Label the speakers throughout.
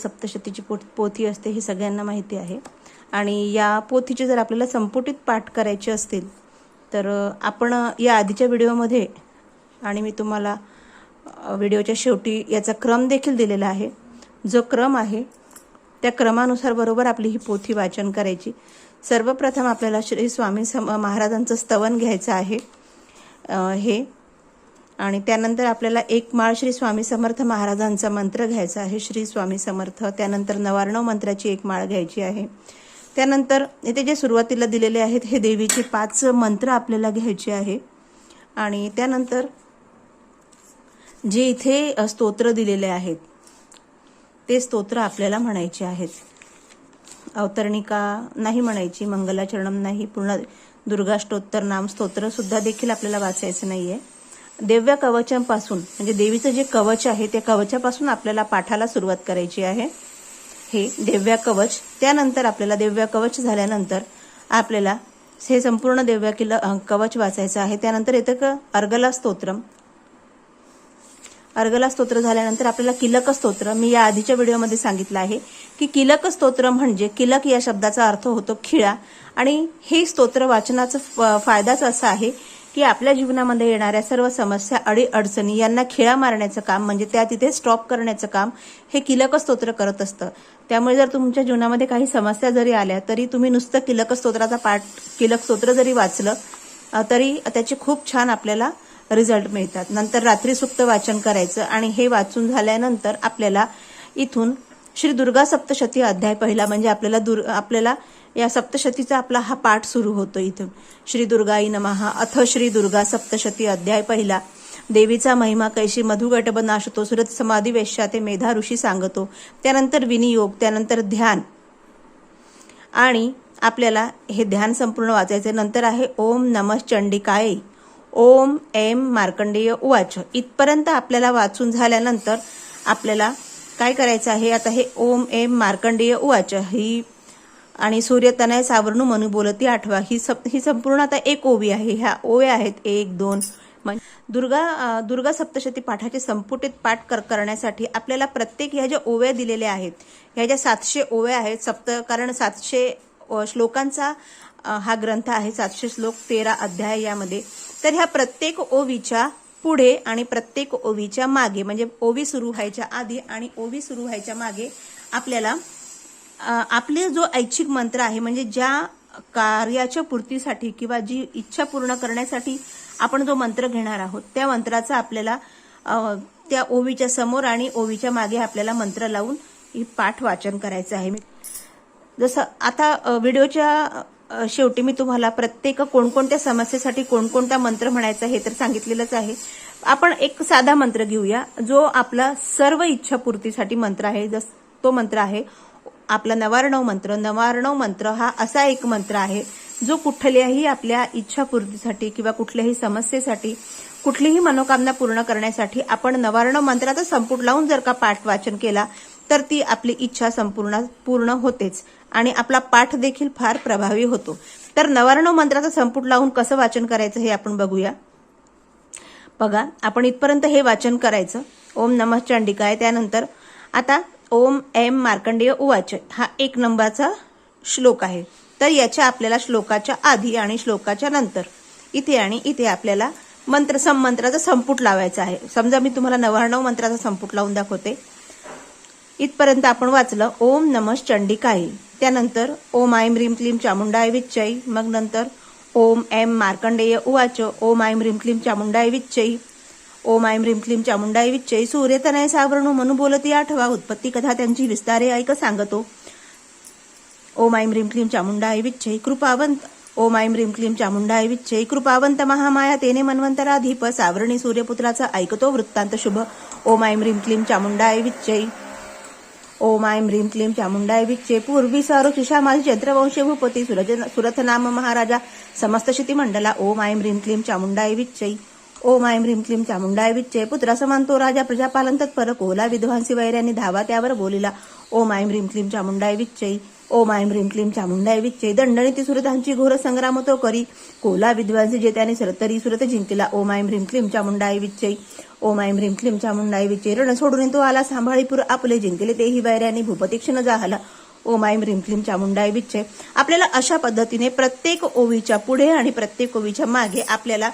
Speaker 1: सप्तशतीची पो पोथी असते ही सगळ्यांना माहिती आहे. आणि या पोथीचे जर आपल्याला संपुटित पाठ करायचे असतील तर आपण या आधीच्या व्हिडिओमध्ये आणि मी तुम्हाला व्हिडिओच्या शेवटी याचा क्रम देखील दिलेला आहे. जो क्रम आहे त्या क्रमानुसार बरोबर आपली ही पोथी वाचन करायची. सर्वप्रथम आपल्याला श्री स्वामी सम महाराजांचं स्तवन घ्यायचं आहे. हे आणि त्यानंतर आपल्याला एक माळ श्री स्वामी समर्थ महाराजांचा मंत्र घ्यायचा आहे. श्री स्वामी समर्थ त्यानंतर नवार्णव मंत्राची एक माळ घ्यायची आहे. त्यानंतर इथे जे सुरुवातीला दिलेले आहेत हे देवीचे पाच मंत्र आपल्याला घ्यायचे आहे. आणि त्यानंतर जे इथे स्तोत्र दिलेले आहेत ते स्तोत्र आपल्याला म्हणायचे आहेत. अवतरणिका नाही म्हणायची मंगलाचरणम नाही पूर्ण दुर्गाष्टोत्तर नाम स्तोत्र सुद्धा देखील आपल्याला वाचायचं नाही आहे दिव्य कवचांपासून म्हणजे देवीचं जे कवच आहे त्या कवचापासून आपल्याला पाठाला सुरुवात करायची आहे. हे दिव्या कवच त्यानंतर आपल्याला दिव्या कवच झाल्यानंतर आपल्याला हे संपूर्ण दिव्या किल कवच वाचायचं आहे. त्यानंतर येतं क अर्गला स्तोत्रम. अर्गला स्तोत्र झाल्यानंतर आपल्याला किलक स्तोत्र मी या आधीच्या व्हिडिओमध्ये सांगितलं आहे की किलक स्तोत्र म्हणजे किलक या शब्दाचा अर्थ होतो खिळा. आणि हे स्तोत्र वाचनाचा फ- फायदाच असा आहे की आपल्या जीवनामध्ये येणाऱ्या सर्व समस्या अडी अडचणी यांना खिळा मारण्याचं काम म्हणजे त्या तिथे स्टॉप करण्याचं काम हे किलक स्तोत्र करत असतं. त्यामुळे जर तुमच्या जीवनामध्ये काही समस्या जरी आल्या तरी तुम्ही नुसतं किलक स्तोत्राचा पाठ किलक स्तोत्र जरी वाचलं तरी त्याचे खूप छान आपल्याला रिझल्ट मिळतात. नंतर रात्री सुक्त वाचन करायचं आणि हे वाचून झाल्यानंतर आपल्याला इथून श्री दुर्गा सप्तशती अध्याय पहिला म्हणजे आपल्याला दुर् आपल्याला या सप्तशतीचा आपला हा पाठ सुरू होतो इथून श्री दुर्गाई नमहा अथ श्री दुर्गा सप्तशती अध्याय पहिला. देवीचा महिमा कैशी मधुगटब नाशतो सुरत समाधी वेश्या ते मेधा ऋषी सांगतो. त्यानंतर विनियोग त्यानंतर ध्यान. आणि आपल्याला हे ध्यान संपूर्ण वाचायचे नंतर आहे ओम नमः चंडिकाय. ओम एम मार्कंडेय उवाच. इथपर्यंत आपल्याला वाचून झाल्यानंतर आपल्याला काय करायचं आहे? आता हे ओम एम मार्कंडेय उवाच ही आणि सूर्यतनय सावरणू मनु बोलती आठवा ही सप ही संपूर्ण आता एक ओवी आहे. ह्या ओव्या आहेत. एक दोन म्हणजे दुर्गा दुर्गा सप्तशती पाठाचे संपुटित पाठ कर करण्यासाठी आपल्याला प्रत्येक ह्या ज्या ओव्या दिलेल्या आहेत ह्या ज्या सातशे ओव्या आहेत सप्त कारण सातशे श्लोकांचा हा ग्रंथ आहे सातशे श्लोक तेरा अध्याय यामध्ये तर ह्या प्रत्येक ओवीच्या पुढे आणि प्रत्येक ओवीच्या मागे म्हणजे ओवी सुरू व्हायच्या आधी आणि ओवी सुरू व्हायच्या मागे आपल्याला आपले जो ऐच्छिक मंत्र आहे म्हणजे ज्या कार्याच्या पूर्तीसाठी किंवा जी इच्छा पूर्ण करण्यासाठी आपण जो मंत्र घेणार आहोत त्या मंत्राचा आपल्याला त्या ओवीच्या समोर आणि ओवीच्या मागे आपल्याला मंत्र लावून ही पाठ वाचन करायचं आहे. जसं आता व्हिडिओच्या शेवटी मी तुम्हाला प्रत्येक कोणकोणत्या समस्येसाठी कोणकोणता मंत्र म्हणायचा हे तर सांगितलेलंच आहे. आपण एक साधा मंत्र घेऊया जो आपला सर्व इच्छापूर्तीसाठी मंत्र आहे जस तो मंत्र आहे आपला नवारणव मंत्र. नवार्णव मंत्र हा असा एक मंत्र आहे जो कुठल्याही आपल्या इच्छापूर्तीसाठी किंवा कुठल्याही समस्येसाठी कुठलीही मनोकामना पूर्ण करण्यासाठी आपण नवार्णव मंत्राचा संपुट लावून जर का पाठ वाचन केला तर ती आपली इच्छा संपूर्ण पूर्ण होतेच. आणि आपला पाठ देखील फार प्रभावी होतो. तर नवार्णव मंत्राचा संपुट लावून कसं वाचन करायचं हे आपण बघूया. बघा आपण इथपर्यंत हे वाचन करायचं. ओम नमः चंडिकाय. त्यानंतर आता ओम एम मार्कंडेय उवाच. हा एक नंबरचा श्लोक आहे. तर याच्या आपल्याला श्लोकाच्या आधी आणि श्लोकाच्या नंतर इथे आणि इथे आपल्याला मंत्र सम मंत्राचा संपुट लावायचा आहे. समजा मी तुम्हाला नव्याण्णव मंत्राचा संपुट लावून दाखवते. इथपर्यंत आपण वाचलं ओम नमः चंडिकाय. त्यानंतर ओम आईम ह्रीम क्लीम चामुंडाय विच्चई मग नंतर ओम एम मार्कंडेय उवाच. ओम आईम ह्रीम क्लीम चामुंडाय विच्चई ओम आईम ह्रीम क्लीम चामुंडाय विच्चय सूर्यतनय सावरणू मनु बोलती आठवा. उत्पत्ती कथा त्यांची विस्तारे ऐक सांगतो. ओम ऐं ह्रीं क्लीम चामुंडाय विच्चई कृपावंत. ओम ऐं ह्रीं क्लीम चामुंडाय विच्छै कृपावंत महामाया तेने मन्वंतराधीप सावरणी सूर्यपुत्राचा ऐकतो वृत्तांत शुभ. ओम ऐं ह्रीं क्लीम चामुंडाय विच्छै ओम ऐं ह्रीं क्लीं चामुंडाय विच्चे पूर्वी सारो शिषा माझी चंद्रवंशी भूपती सुरज सुरथनाम महाराजा समस्त शिती मंडला ओम ऐं ह्रीं क्लीं चामुंडाय विच्चई ओम ऐं ह्रीम क्लीम चामुंडाय विच्चे पुत्र समांतो राजा प्रजापालन तत्पर कोला विद्वांसी वैर्यांनी धावा त्यावर बोलिला. ओम ऐं ह्रीम क्लीम चामुंडाय विच्चई ओ मायम ह्रीं क्लीं चामुंडाय विच्चै दंडनीती सुरतांची घोर संग्राम तो करी। कोला विद्वांसी जे त्याने सरतरी सुरत जिंकला ओम ऐं ह्रीं क्लीं चामुंडाय ओ ओम ऐं ह्रीं क्लीं चामुंडाय विच्चै रण सोडून तो आला सांभाळीपूर आपले जिंकले तेही वैऱ्यांनी भूपती क्षण जाहला। ओम ऐं ह्रीं क्लीं चामुंडाय आपल्याला अशा पद्धतीने प्रत्येक ओवीच्या पुढे आणि प्रत्येक ओवीच्या मागे आपल्याला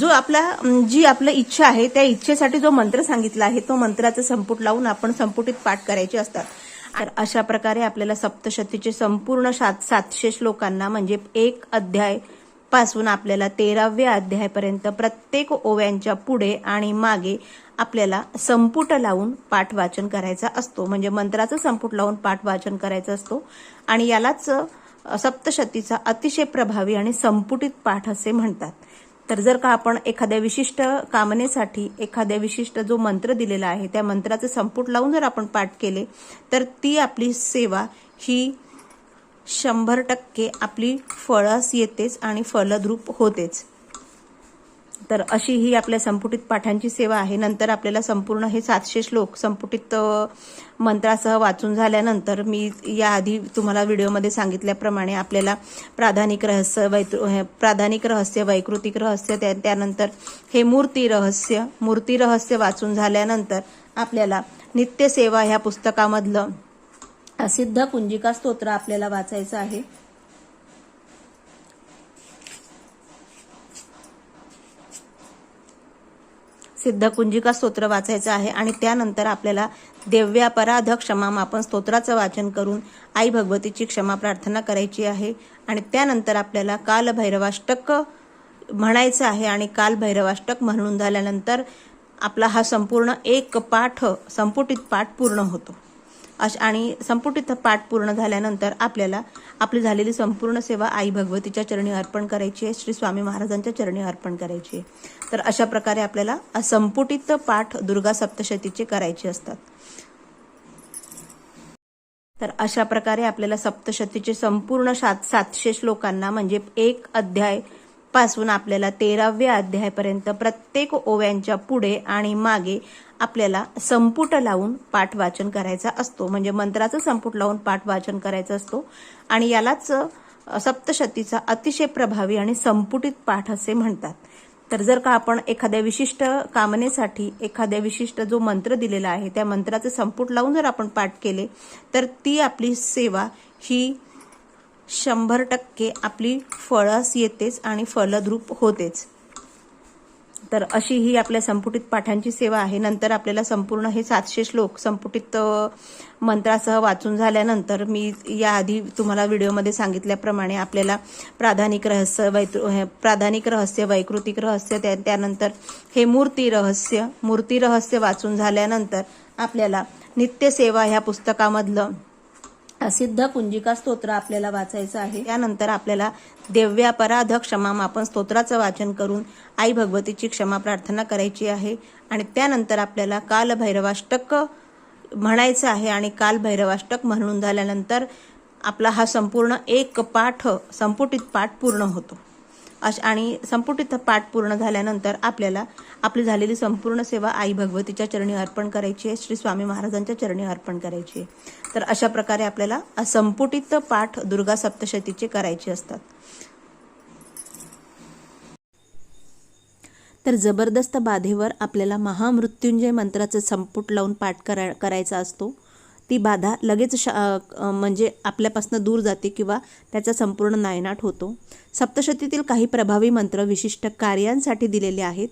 Speaker 1: जो आपला जी आपलं इच्छा आहे त्या इच्छेसाठी जो मंत्र सांगितला आहे तो मंत्राचं संपुट लावून आपण संपुटीत पाठ करायचे असतात. तर अशा प्रकारे आपल्याला सप्तशतीचे संपूर्ण सात सातशे श्लोकांना म्हणजे एक अध्यायपासून आपल्याला तेराव्या अध्यायापर्यंत प्रत्येक ओव्यांच्या पुढे आणि मागे आपल्याला संपुट लावून पाठ वाचन करायचा असतो. म्हणजे मंत्राचं संपुट लावून पाठ वाचन करायचा असतो. आणि यालाच सप्तशतीचा अतिशय प्रभावी आणि संपुटित पाठ असे म्हणतात. तर जर का आपण एखाद्या विशिष्ट कामनेसाठी एखाद्या विशिष्ट जो मंत्र दिलेला आहे त्या मंत्राचे संपुट लावून जर आपण पाठ केले तर ती आपली सेवा ही शंभर टक्के आपली फळस येतेच आणि फलद्रूप होतेच. तर अशी ही आपल्या संपुटित पाठांची सेवा आहे. नंतर आपल्याला संपूर्ण हे सातशे श्लोक संपुटित मंत्रासह वाचून झाल्यानंतर मी याआधी तुम्हाला व्हिडिओमध्ये सांगितल्याप्रमाणे आपल्याला प्राधानिक रहस्य वैतृ प्राधानिक रहस्य वैकृतिक रहस्य त्या त्यानंतर हे मूर्ती रहस्य मूर्ती रहस्य वाचून झाल्यानंतर आपल्याला नित्यसेवा ह्या पुस्तकामधलं सिद्ध कुंजिका स्तोत्र आपल्याला वाचायचं आहे. सिद्ध कुंजिका स्तोत्र वाचायचं आहे आणि त्यानंतर आपल्याला देव्यापराध क्षमामापन स्तोत्राचं वाचन करून आई भगवतीची क्षमा प्रार्थना करायची आहे. आणि त्यानंतर आपल्याला कालभैरवाष्टक म्हणायचं आहे आणि कालभैरवाष्टक म्हणून झाल्यानंतर आपला हा संपूर्ण एक पाठ संपुटित पाठ पूर्ण होतो. आणि संपुटित पाठ पूर्ण झाल्यानंतर आपल्याला आपली झालेली संपूर्ण सेवा आई भगवतीच्या चरणी अर्पण करायची आहे श्री स्वामी महाराजांच्या चरणी अर्पण करायची आहे. तर अशा प्रकारे आपल्याला संपुटित पाठ दुर्गा सप्तशतीचे करायचे असतात. तर अशा प्रकारे आपल्याला सप्तशतीचे संपूर्ण सात सातशे श्लोकांना म्हणजे एक अध्याय पासून आपल्याला तेराव्या अध्यायापर्यंत प्रत्येक ओव्यांच्या पुढे आणि मागे आपल्याला संपुट लावून पाठ वाचन करायचा असतो. म्हणजे मंत्राचं संपुट लावून पाठ वाचन करायचं असतो. आणि यालाच सप्तशतीचा अतिशय प्रभावी आणि संपुटित पाठ असे म्हणतात. तर जर का आपण एखाद्या विशिष्ट कामनेसाठी एखाद्या विशिष्ट जो मंत्र दिलेला आहे त्या मंत्राचे संपुट लावून जर आपण पाठ केले तर ती आपली सेवा ही शंभर टक्के आपली फळस येतेच आणि फलद्रूप होतेच. तर अशी ही आपल्या संपुटित पाठांची सेवा आहे. नंतर आपल्याला संपूर्ण हे सातशे श्लोक संपुटित मंत्रासह वाचून झाल्यानंतर मी याआधी तुम्हाला व्हिडिओमध्ये सांगितल्याप्रमाणे आपल्याला प्राधानिक रहस्य वैतृ प्राधानिक रहस्य वैकृतिक रहस्य त्या त्यानंतर हे मूर्ती रहस्य मूर्ती रहस्य वाचून झाल्यानंतर आपल्याला नित्यसेवा ह्या पुस्तकामधलं सिद्ध कुंजिका स्तोत्र आपल्याला वाचायचं आहे. त्यानंतर आपल्याला देव्यापराध क्षमामापन स्तोत्राचं वाचन करून आई भगवतीची क्षमा प्रार्थना करायची आहे. आणि त्यानंतर आपल्याला कालभैरवाष्टक म्हणायचं आहे आणि कालभैरवाष्टक म्हणून झाल्यानंतर आपला हा संपूर्ण एक पाठ संपुटित पाठ पूर्ण होतो. आणि संपुटित पाठ पूर्ण झाल्यानंतर आपल्याला आपली झालेली संपूर्ण सेवा आई भगवतीच्या चरणी अर्पण करायची आहे श्री स्वामी महाराजांच्या चरणी अर्पण करायची आहे. तर अशा प्रकारे आपल्याला संपुटित पाठ दुर्गा सप्तशतीचे करायचे असतात. तर जबरदस्त बाधेवर आपल्याला महामृत्युंजय मंत्राचे संपुट लावून पाठ करा करायचा असतो. ती बाधा लगेच श म्हणजे आपल्यापासून दूर जाते किंवा त्याचा संपूर्ण नायनाट होतो. सप्तशतीतील काही प्रभावी मंत्र विशिष्ट कार्यांसाठी दिलेले आहेत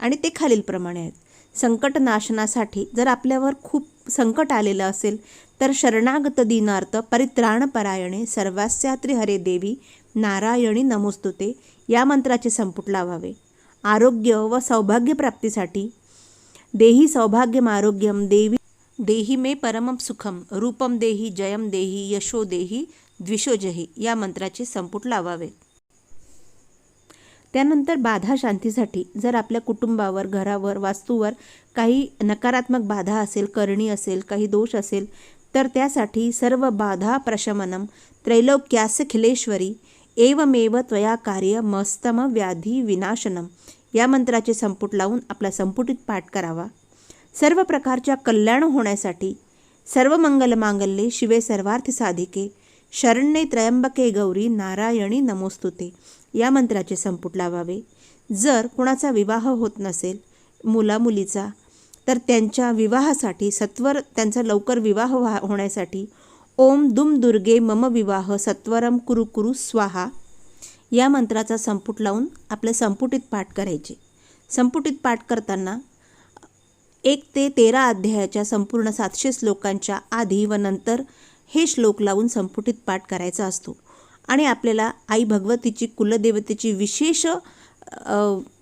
Speaker 1: आणि ते खालीलप्रमाणे आहेत. संकट नाशनासाठी जर आपल्यावर खूप संकट आलेलं असेल तर शरणागत दिनार्थ परित्राणपरायणे सर्वास्यात्री हरे देवी नारायणी नमोस्तुते या मंत्राचे संपुट लावावे आरोग्य व सौभाग्यप्राप्तीसाठी देही सौभाग्यम आरोग्यम देवी देही मे परमम सुखम रूपम देही जयम देही यशो देही द्विषोजही या मंत्राचे संपुट लावावे. त्यानंतर बाधा शांतीसाठी जर आपल्या कुटुंबावर घरावर वास्तूवर काही नकारात्मक बाधा असेल करणी असेल काही दोष असेल तर त्यासाठी सर्व बाधा प्रशमनम त्रैलोक्यास्य खिलेश्वरी एवमेव त्वया कार्य मस्तम व्याधी विनाशनम या मंत्राचे संपुट लावून आपला संपुटीत पाठ करावा. सर्व प्रकारच्या कल्याण होण्यासाठी सर्व मंगल मांगल्ये शिवे सर्वार्थ साधिके. शरण्ये त्र्यंबके गौरी नारायणी नमोस्तुते. या मंत्राचे संपुट लावावे. जर कुणाचा विवाह होत नसेल मुलामुलीचा तर त्यांच्या विवाहासाठी सत्वर त्यांचा लवकर विवाह व्हा होण्यासाठी ओम दुम दुर्गे मम विवाह सत्वरम कुरु कुरु स्वाहा. या मंत्राचा संपुट लावून आपले संपुटीत पाठ करायचे. संपुटीत पाठ करताना एक ते तेरा अध्यायाच्या संपूर्ण सातशे श्लोकांच्या आधी व नंतर हे श्लोक लावून संपुटीत पाठ करायचा असतो. आणि आपल्याला आई भगवतीची कुलदेवतेची विशेष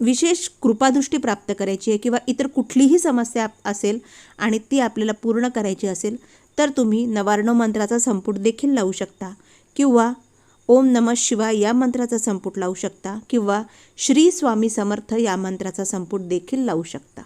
Speaker 1: विशेष कृपादृष्टी प्राप्त करायची आहे किंवा इतर कुठलीही समस्या असेल आणि ती आपल्याला पूर्ण करायची असेल तर तुम्ही नवार्ण मंत्राचा संपुट देखील लावू शकता किंवा ओम नम शिवाय या मंत्राचा संपुट लावू शकता किंवा श्री स्वामी समर्थ या मंत्राचा संपुट देखील लावू शकता.